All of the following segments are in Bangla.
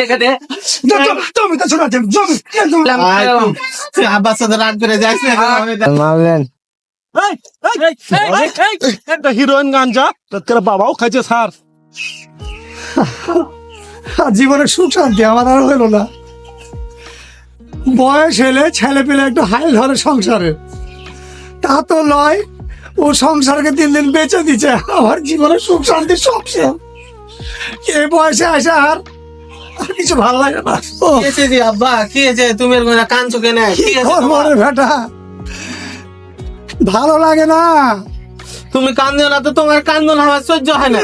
লেখা দে। তুমি তো শোনা জমি রাগ করে একটা হিরোইন গান যা তোর বাবাও খাইছে স্যার। জীবনে সুখ শান্তি আমার আর হইল না। বয়স হলে ছেলে পেলে একটু হাইল ধরে সংসারে। তা তো নয় ও সংসারকে দিন দিন বেঁচে দিচ্ছে আমার জীবনে সুখ শান্তি সব শেষ। এই বয়সে আসে আর কিছু ভালো লাগে না। জি আব্বা কি হয়েছে তুমি এরকম কেন? বেটা? ভালো লাগে না। তুমি কান্দিও না তো তোমার কান্দন আমার সহ্য হয় না।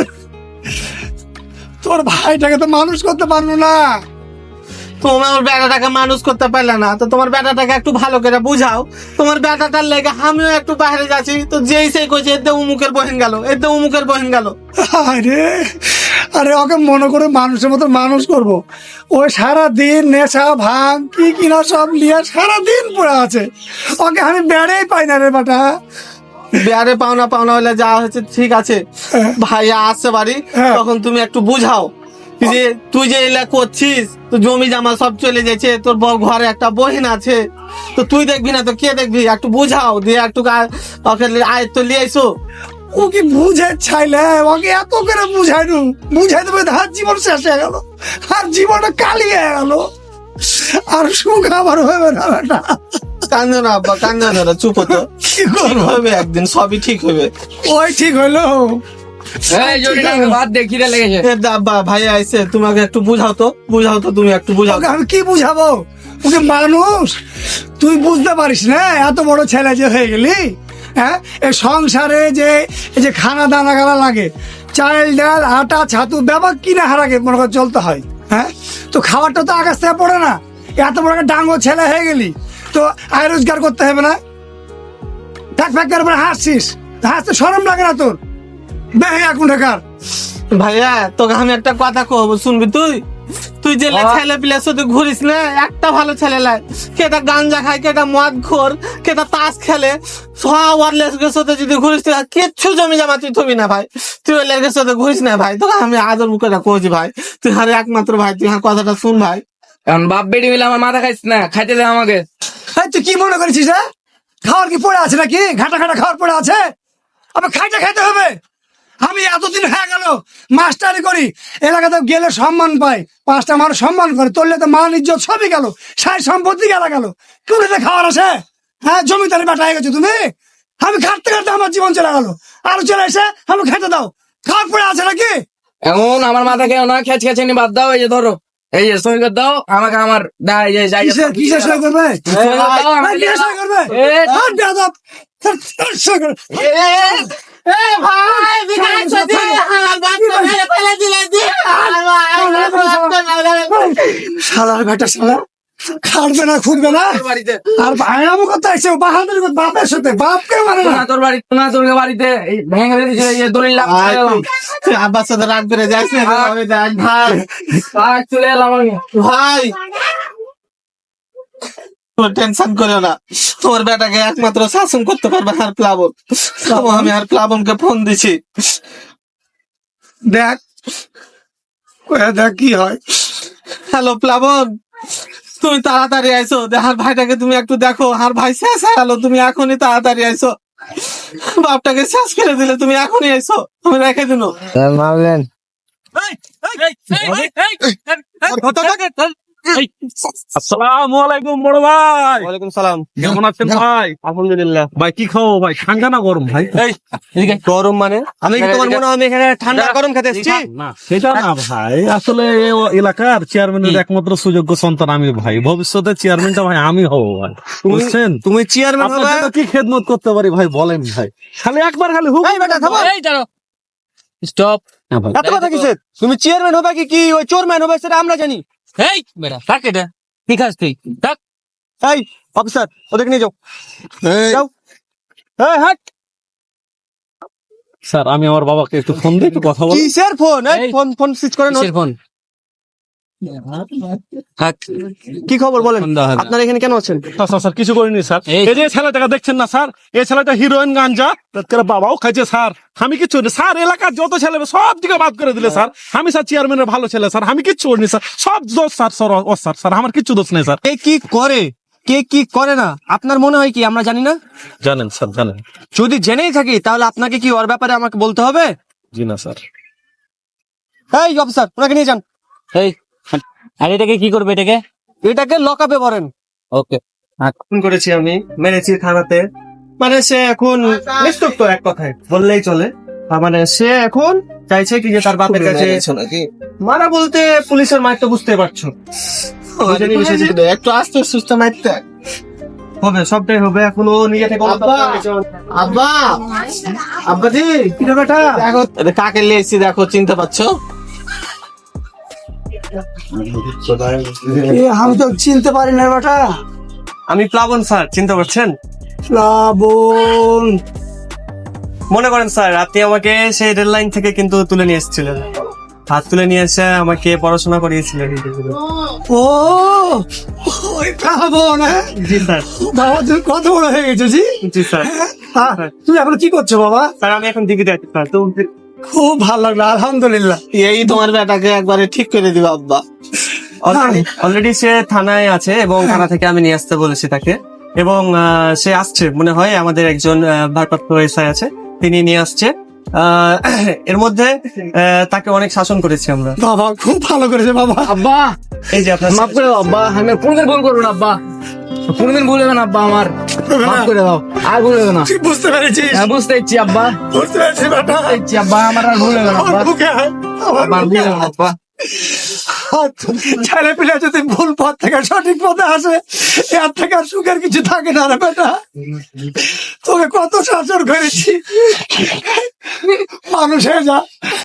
তোর ভাইটাকে তো মানুষ করতে পারল না। তোমার বেটাটাকে মানুষ করতে পারলে না তো তোমার বেটাটাকে একটু ভালো করে বুঝাও। তোমার বেটাটার লেগে আমিও একটু বাইরে যাচ্ছি তো যেই সেই কইছে এতে উমুকের বহিন গেল এতে উমুকের বহিন গেল। আরে আরে ওকে মনে করে মানুষের মতো মানুষ করব। ওই সারা দিন নেশা ভাঙ কি কিনা সব নিয়ে সারা দিন পড়ে আছে। ওকে আমি বেড়েই পাই না রে বাটা। বিয়ারে পাওনা পাওনা হলে যা হচ্ছে ঠিক আছে। ভাইয়া আসছে বাড়ি হ্যাঁ। তখন তুমি একটু বুঝাও যে তুই যে এলা করছিস তো জমি জামা সব চলে যাচ্ছে তোর বউ ঘরে একটা বহিন আছে। তো তুই দেখবি না তো কে দেখবি? একটু বুঝাও দিয়ে একটু ওকে আয়ত্ত লিয়ে আইসো ও কি বুঝে চাইলে ওকে এত করে বুঝাই নু বুঝাই দেবে হার জীবন শেষ হয়ে গেল। আর জীবনটা কালি হয়ে গেল। আর সুখ আবার হবে না বেটা। কান্দো না আব্বা কান্দো না চুপ হতো। কি করব? হবে একদিন সবই ঠিক হবে। ওই ঠিক হইল। এই জোরে না বাদ দে খিদে লেগেছে। আব্বা ভাই আইসে তোমাকে একটু বুঝাও তো বুঝাও তো তুমি একটু বুঝাও। আমি কি বুঝাবো? ওকে মানুষ তুই বুঝতে পারিস না এত বড় ছেলে যে হয়ে গেলি? হ্যাঁ? এই সংসারে যে, এই যে খানা দানা গানা লাগে, চাল ডাল, আটা, ছাতু ব্যাপার কিনা হারাকে মনে করে চলতে হয় হ্যাঁ? তো খাবারটা তো আকাশ থেকে পড়ে না, এত বড় একটা ডাঙ্গো ছেলে হয়ে গেলি, তো আয় রোজগার করতে হবে না? ফ্যাক ফ্যাক করে হাসছিস, হাসতে সরম লাগে না তোর? বেহে এখন ঢাকার ভাইয়া, তোকে আমি একটা কথা কব, শুনবি তুই? তুই যে ছেলে পিলের সাথে ঘুরিস না একটা ভালো ছেলে লাই কেটা গাঞ্জা খায় কেটা মদ খোর কেটা তাস খেলে। লেসকের সাথে যদি ঘুরিস কিচ্ছু জমি জমা তুই থবি না ভাই। তুই ওই লেসকের সাথে ঘুরিস না ভাই। তোকে আমি আদর মুখে কইছি ভাই। তুই হারে একমাত্র ভাই তুই আমার কথাটা শুন ভাই। এখন বাপ বেটি মিলে আমার মাথা খাইছ না খাইতে দে আমাকে। এই তুই কি মনে করেছিস হ্যাঁ খাওয়ার কি পড়ে আছে নাকি? ঘাটা ঘাটা খাওয়ার পড়ে আছে? আবার খাইতে খাইতে হবে? আমি এতদিন হয়ে গেল মাস্টারি করি, এলাকাতে গেলে সম্মান পাই, পাঁচটা মানুষ সম্মান করে, তোরলে তো মান, ইজ্জত সবই গেল সাই সম্পত্তি গেল গেল। কুড়িতে খাওয়ার আছে? হ্যাঁ জমিদারি বাটা হয়ে গেছো তুমি? আমি খাটতে খাটতে আমার জীবন চলে গেল। আরও চলে এসে আমি খেতে দাও। খাওয়ার পড়ে আছে নাকি? এমন আমার মাথা কেউ না খেচ খেছে নি বাদ দাও, এই যে ধরো। এই যে সই করে দাও আমাকে আমার দা এই যে যাই কিসের সই করবে? সই করবে? আর। শালার বেটা শালা। খাটবে না খুঁজবে না? তোর বাড়িতে। আর ভাইরামও কথা আছে বাহাদুর বাপের সাথে বাপকে মানে না। তোর বাড়ি না তোর বাড়িতে ভেঙে দিয়েছে এই দলিল আব্বার সাথে রাগ না আমি দেখ ভাই। চলে এলাম আমি। ভাই। তোর টেনশন করে না। তোমার বেটাকে একমাত্র শাসন করতে পারবে আর প্লাবন। আমি আর প্লাবনকে ফোন দিছি। দেখ দেখ কি হয়। হ্যালো প্লাবন। তুমি তাড়াতাড়ি আইসো হার ভাইটাকে তুমি একটু দেখো হার ভাই শেষ হয়ে গেলো তুমি এখনই তাড়াতাড়ি আইসো বাপটাকে শেষ করে দিলে তুমি এখনই আইসো আমি রেখে দিল মারবেন আসসালামু আলাইকুম বড় ভাই। ওয়ালাইকুম সালাম। কেমন আছেন ভাই? আলহামদুলিল্লাহ। ভাই কি খাও ভাই? ঠান্ডা না গরম ভাই? গরম মানে? আমি তোমার মনে হয় আমি এখানে ঠান্ডা গরম খেতে এসেছি? না সেটা না ভাই আসলে এলাকার চেয়ারম্যানের একমাত্র সুযোগ্য সন্তান আমি ভাই। ভবিষ্যতে চেয়ারম্যানটা ভাই আমি হব ভাই। বুঝছেন? তুমি চেয়ারম্যান কি খেদমত করতে পারি ভাই বলেন ভাই। খালি একবার খালি হুক এই চলো স্টপ। এত কথা কিসের? তুমি চেয়ারম্যান হবে কি কি ওই চোরম্যান হবে সেটা আমরা জানি। এই বেটা থাক এটা। ঠিক আছে তুই থাক। এই অফিসার ওদেরকে নিয়ে যাও। যাও। এই হাট। স্যার আমি আমার বাবাকে একটু ফোন দিয়ে একটু কথা বলি। কিসের ফোন? এই। ফোন ফোন সুইচ করে কিসের ফোন? কি খবর বলেন? আপনার এখানে কেন আছেন? স্যার স্যার, স্যার কিছু করিনি স্যার। এই- যে ছেলেটাকে দেখছেন না স্যার? এই ছেলেটা হিরোইন গাঞ্জা তার বাবাও খাইছে স্যার। আমি করিনি। স্যার এলাকার যত ছেলে সব দিকে বাদ করে দিলে স্যার। আমি স্যার চেয়ারম্যানের ভালো ছেলে স্যার। আমি কিচ্ছু করিনি স্যার। সব দোষ স্যার স্যার ও স্যার স্যার। আমার কিচ্ছু দোষ নেই স্যার। কে কি করে? কে কি করে না? আপনার মনে হয় কি? আমরা জানি না? জানেন স্যার জানেন। যদি জেনেই থাকি তাহলে আপনাকে কি ওর ব্যাপারে আমাকে বলতে হবে? জি না স্যার। এই অফিসার ওনাকে নিয়ে যান। এই আর এটাকে কি করবে এটাকে? এটাকে লকআপে ভরেন। ওকে ফোন করেছি আমি মেরেছি থানাতে। মানে সে এখন নিস্তব্ধ এক কথায় বললেই চলে। মানে সে এখন চাইছে কি যে তার বাপের কাছে মারা বলতে পুলিশের মাইর তো বুঝতে পারছ। একটু আস্তে সুস্থ মারতে। হবে সবটাই হবে এখনও নিজে থেকে আব্বা! আব্বা আব্বা! জি কিরে বেটা দেখো কাকে লেছি দেখো চিনতে পারছ? আমি তো চিনতে পারি না বেটা। আমি প্লাবন স্যার চিনতে পারছেন? প্লাবন। মনে করেন স্যার আপনি আমাকে সেই রেল লাইন থেকে কিন্তু তুলে নিয়ে এসেছিলেন। হাত তুলে নিয়ে এসে আমাকে পড়াশোনা করিয়েছিলেন। ও ওই প্লাবন হ্যাঁ? জি স্যার। বাবা তুমি কত বড় হয়ে গেছো জি? জি স্যার। হ্যাঁ, তুমি এখন কি করছ বাবা? স্যার আমি এখন দিকে যাচ্ছি স্যার। তো খুব ভালো লাগল আলহামদুলিল্লাহ। এই তোমার বেটাকে একবারে ঠিক করে দিবে আব্বা। অলরেডি সে থানায় আছে এবং থানা থেকে আমি নিয়ে আসতে বলেছি তাকে। এবং আহ, সে আসছে মনে হয় আমাদের একজন আহ, ভারপ্রাপ্ত এসআই আছে তিনি নিয়ে আসছে। আহ, এর মধ্যে আহ, তাকে অনেক শাসন করেছি আমরা। বাবা খুব ভালো করেছে বাবা। আব্বা! এই যে আপনার মাফ করে আব্বা। আমি কোনদিন ভুল করব আব্বা। কোনদিন ভুল না আব্বা আমার। মাফ করে দাও। আর ভুল না। তুই বুঝতে পেরেছিস। হ্যাঁ বুঝতে ইচ্ছি আব্বা। বুঝতে পেরেছিস বেটা বুঝতে আব্বা আমার আর ভুল না আব্বা। আমার আমার না আব্বা ছেলে পিলে যদি ভুল পথ থেকে সঠিক পথে আসে এর থেকে আর সুখের কিছু থাকে না রে বেটা। তোকে কত শাসন করেছি। মানুষ হয়ে যা।